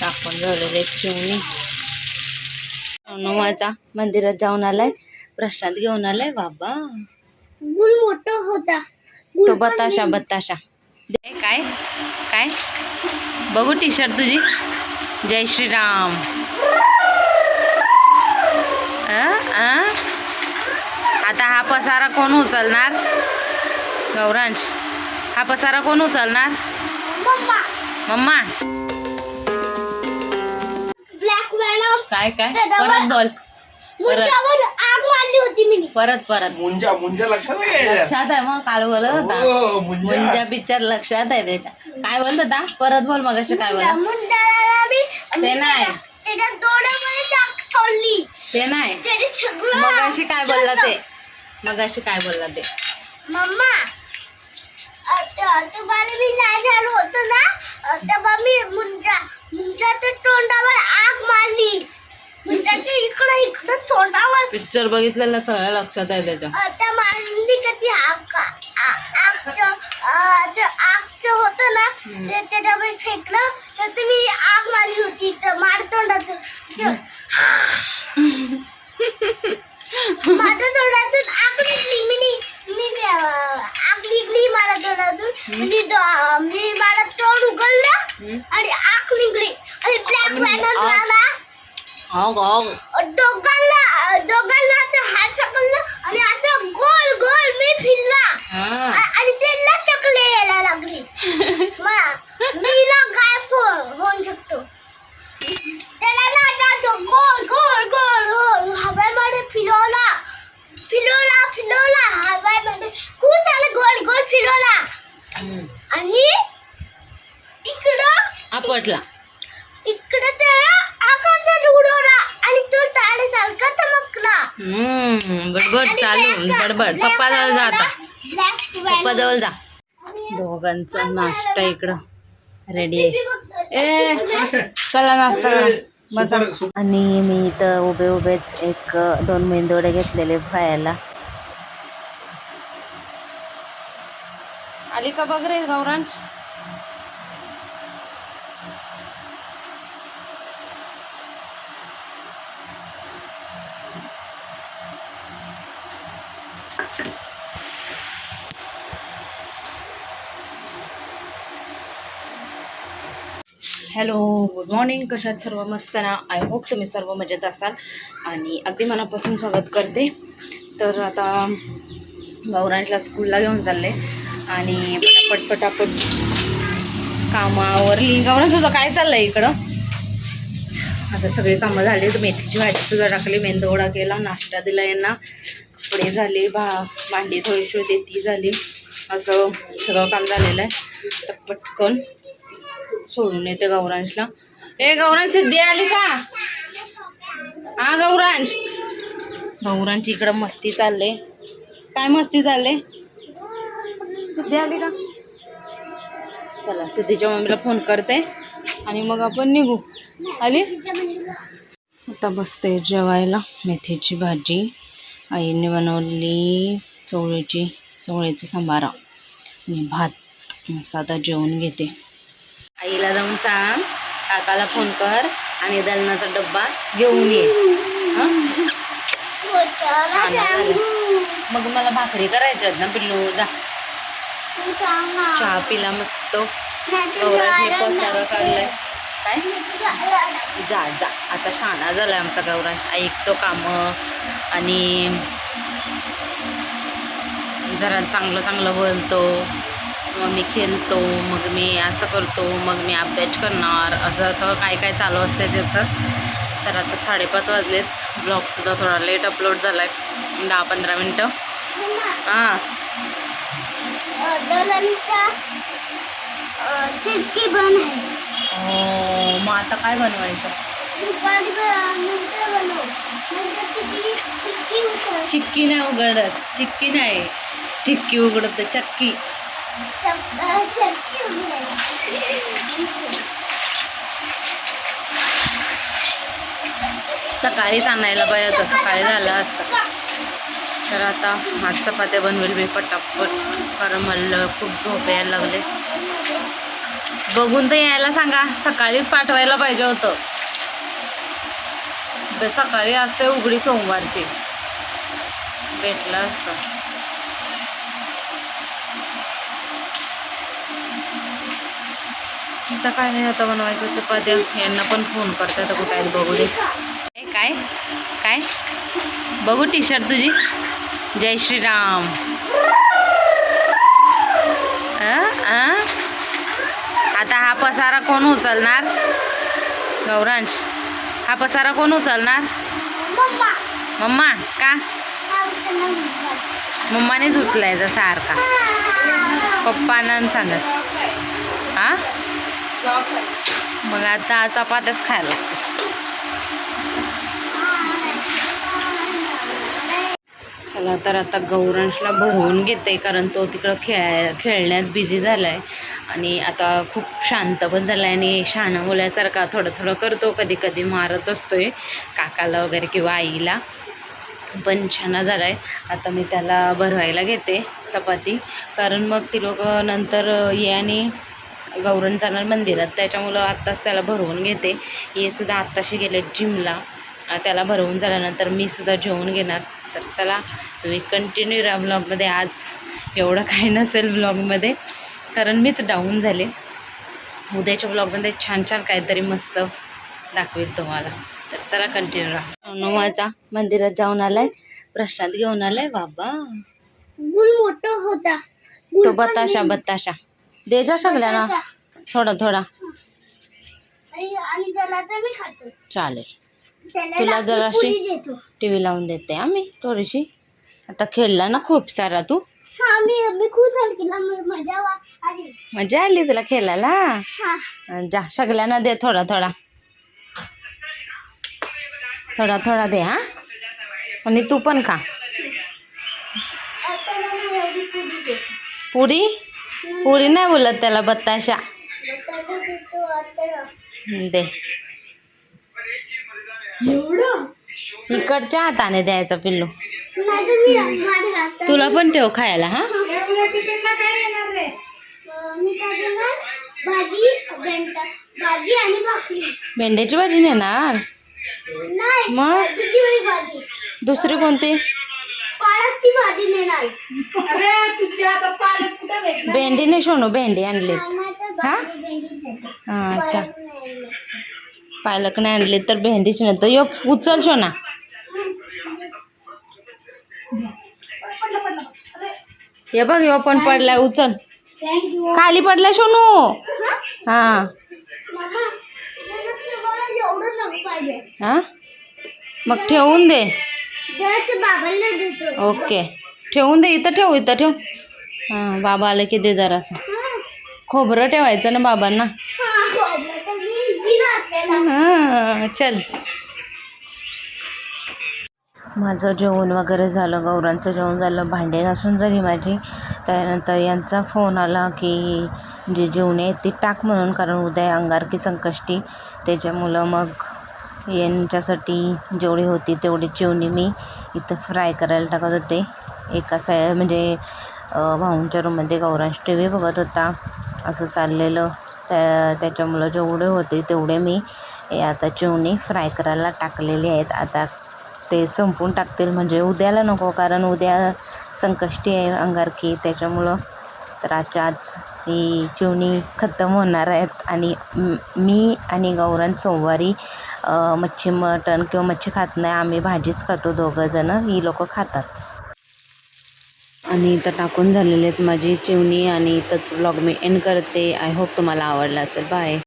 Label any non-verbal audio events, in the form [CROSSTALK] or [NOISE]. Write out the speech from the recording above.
टाकून झालेले चिवणी. माझा मंदिरात जाऊन आलाय. प्रसाद घेऊन आलाय बाबा. गुल मोठा होता. तो बताशा बताशा. दे काय? काय? बघू टी शर्ट तुझी. जय श्रीराम? आता हा पसारा कोण उचलणार? गौरांश. हा पसारा कोण उचलणार? मम्मा. काय काय? परत बोल. मुंजावर आग मारली होती मी. परत परत. मुंजा मुंजा लक्षात आहे लक्षात आहे मग काल बोलत होता. हो, मुंजा. मुंजा पिक्चर लक्षात आहे त्याच्या. काय बोलत होता? परत बोल मग काय बोला मुंजाला मी ते नाही. त्याच्या ठेवली. ते नाही. त्याने सगळं मग अशी काय बोलला ते? मग अशी काय बोलला ते? मम्मा तुम्हाला मी नाही झालं होतं ना? अ, तेव्हा मी मुंजा मुंजाच्या तोंडावर आग मारली. पिक्चर बघितलेलं सगळं लक्षात आहे त्याच्या. होतं ना ते त्याच्यावर फेकलं तर तुम्ही आग मारली होती तर मार तोंडातून. माझ्या तोंडातून आग निघली मी मी आग निघली माझ्या तोंडातून. मी मी माझा तोंड उघडलं आणि आग निघली आणि ब्लॅक मॅनन मला हो गो दोघांना दोघांना आता हात आणि आता गोल गोल मी फिरला. हा. आणि त्यांना चकले यायला लागली. [LAUGHS] मा- मी ना गायब हो- होऊन शकतो. त्याला ना आता तो गोल गोल गोल गोल हवेमध्ये फिरवला. फिरवला फिरवला हवेमध्ये खूप गोल गोल फिरवला. आणि इकडं आपटला. इकडं त्याला बडबड चालू बडबड पप्पा जवळ जा आता पप्पा जवळ जा. दोघांचा नाश्ता इकडं. रेडी आहे. ए चला नाश्ता. करा बसा. आणि मी इथं उभे उभेच एक दोन मेंदोडे घेतलेले खायला आली का बघ रे गौरांश? हॅलो गुड मॉर्निंग कशात सर्व? मस्त ना? आय होप तुम्ही सर्व मजेत असाल. आणि अगदी मनापासून स्वागत करते. तर आता गौरांशला स्कूलला घेऊन चालले. आणि पटापट पटापट कामावर गौरांश सुद्धा काय चाललं आहे इकडं? आता सगळी कामं झाली तर मेथीची भाजी सुद्धा टाकली. मेंदोडा केला. नाश्ता दिला यांना. कपडे झाले भा भांडी थोडीशी होते ती झाली. असं सगळं काम झालेलं आहे. तर पटकन सोडून येते गौरांशला. ए गौरांश सिद्धी आली का? हा गौरांश. गौरांची इकडं मस्ती चालले काय मस्ती चालले सिद्धी आली का? चला सिद्धीच्या मम्मीला फोन करते आणि मग आपण निघू. आली? आता बसते जेवायला मेथीची भाजी. आईने बनवली चवळीची चवळीचा सांबारा आणि भात. मस्त आता जेवण घेते. आईला जाऊन सांग काकाला फोन कर आणि दलनाचा डब्बा घेऊन ये. छान मग मला भाकरी करायच्यात ना पिल्लू जा. चहा पिला मस्त. गौराजने पसारा काढलाय. काय? जा जा. आता शाणा झालाय आमचा गौराज. ऐकतो कामं आणि जरा चांगलं चांगलं बोलतो. मग मी खेळतो मग मी असं करतो मग मी अभ्यास करणार असं असं काय काय चालू असते त्याचं. तर आता साडेपाच वाजलेत. ब्लॉगसुद्धा थोडा लेट अपलोड झाला आहे दहा पंधरा मिनटं. हां. हो मग आता काय बनवायचं? चिक्की नाही उघडत. चिक्की नाही. चिक्की उघडत चक्की. सकाळीच आणायला पाहिजे होतं सकाळी झालं असतं. तर आता हात चपात्या बनवेल मी पटापट. कारण मला खूप झोप यायला लागले. बघून तर यायला सांगा सकाळीच पाठवायला पाहिजे होतं. सकाळी असते उघडी सोमवारची. भेटलं असतं. आता काय नाही आता बनवायचं चपात्या यांना पण फोन करते आता कुठे आहेत बघू दे. काय? काय? बघू टी शर्ट तुझी. जय श्रीराम? आता हा पसारा कोण उचलणार? गौरांश. हा पसारा कोण उचलणार? मम्मा. मम्मा का. मम्मानेच उचलायचा सारखा. पप्पांना सांगत. हा? मग आता चपात्याच खायला. चला तर आता गौरांशला भरवून घेते कारण तो तिकडं खेळ खेळण्यात बिझी झाला आहे आणि आता खूप शांत पण झाला आहे आणि शहाणा मुलासारखा थोडं थोडं करतो कधी कधी मारत असतोय काकाला वगैरे किंवा आईला. पण छान झाला आहे आता मी त्याला भरवायला घेते चपाती. कारण मग ती लोक नंतर ये आणि गौरण जाणार मंदिरात. त्याच्यामुळं आत्ताच त्याला भरवून घेते. हे सुद्धा आत्ताशी गेले जिमला. त्याला भरवून झाल्यानंतर मी सुद्धा जेवून घेणार. तर चला तुम्ही कंटिन्यू राहा ब्लॉगमध्ये आज एवढं काही नसेल ब्लॉगमध्ये कारण मीच डाऊन झाले. उद्याच्या ब्लॉगमध्ये छान छान काहीतरी मस्त दाखवेल तुम्हाला. तर चला कंटिन्यू राहा. सोनू माझा मंदिरात जाऊन आलाय. प्रसाद घेऊन आलाय. बाबा. गुल मोठा होता. तो बताशा बताशा. दे जा सगळ्यांना. थोडा थोडा. चालेल. तुला जराशी- टी व्ही लावून देते आम्ही थोडीशी. आता खेळला ना खूप सारा तू. हा मजा आली. तुला खेळायला? हा. जा सगळ्यांना दे थोडा थोडा. थोडा थोडा दे हा. आणि तू पण खा. पुरी? पुरी नाही बोलत त्याला बत्ताशा हं, दे इकडच्या हाताने द्यायचा पिल्लू. तुला पण ठेव खायला हा? देणार भाजी बेंटा भाजी आणि भाकरी. भाजी नेणार नाही पालकची भाजी नेणार भेंडी नाही सोनू भेंडी आणली हा, नाही तर हा? अच्छा पालक नाही आणले. नाही तर भेंडीच नेतो यो उचल सोना हे बघ यो पण पडलाय उचल. खाली पडलाय सोनू हा? हा. हा मग ठेवून दे. ओके. ठेवून दे इथं ठेव इथं ठेव. हां बाबा आलं की दे जरासं. खोबरं ठेवायचं ना बाबांना? हा. हां चल. माझं जेवण वगैरे झालं गौरांचं जेवण झालं भांडे घासून झाली माझी. त्यानंतर यांचा फोन आला की जे जेवणे आहेत ते टाक म्हणून कारण उद्या अंगारकी संकष्टी. त्याच्यामुळं मग यांच्यासाठी जेवढी होती तेवढी चिवणी मी इथं फ्राय करायला टाकत होते. एका साय म्हणजे भाऊंच्या रूममध्ये गौरांश टी व्ही बघत होता. असं चाललेलं. त्या त्याच्यामुळं जेवढे होते तेवढे मी हे आता चिवणी फ्राय करायला टाकलेले आहेत. आता ते संपून टाकतील. म्हणजे उद्याला नको कारण उद्या संकष्टी आहे अंगारकी त्याच्यामुळं तर आजच्या आज ही चिवणी खतम होणार आहेत. आणि मी आणि गौरान सोमवारी मच्छी मटण किंवा मच्छी खात नाही. आम्ही भाजीच खातो दोघंजणं. ही लोकं खातात. आणि इथं टाकून झालेले आहेत माझी चिवणी आणि इथंच ब्लॉग मी एंड करते. आय होप तुम्हाला आवडला असेल. बाय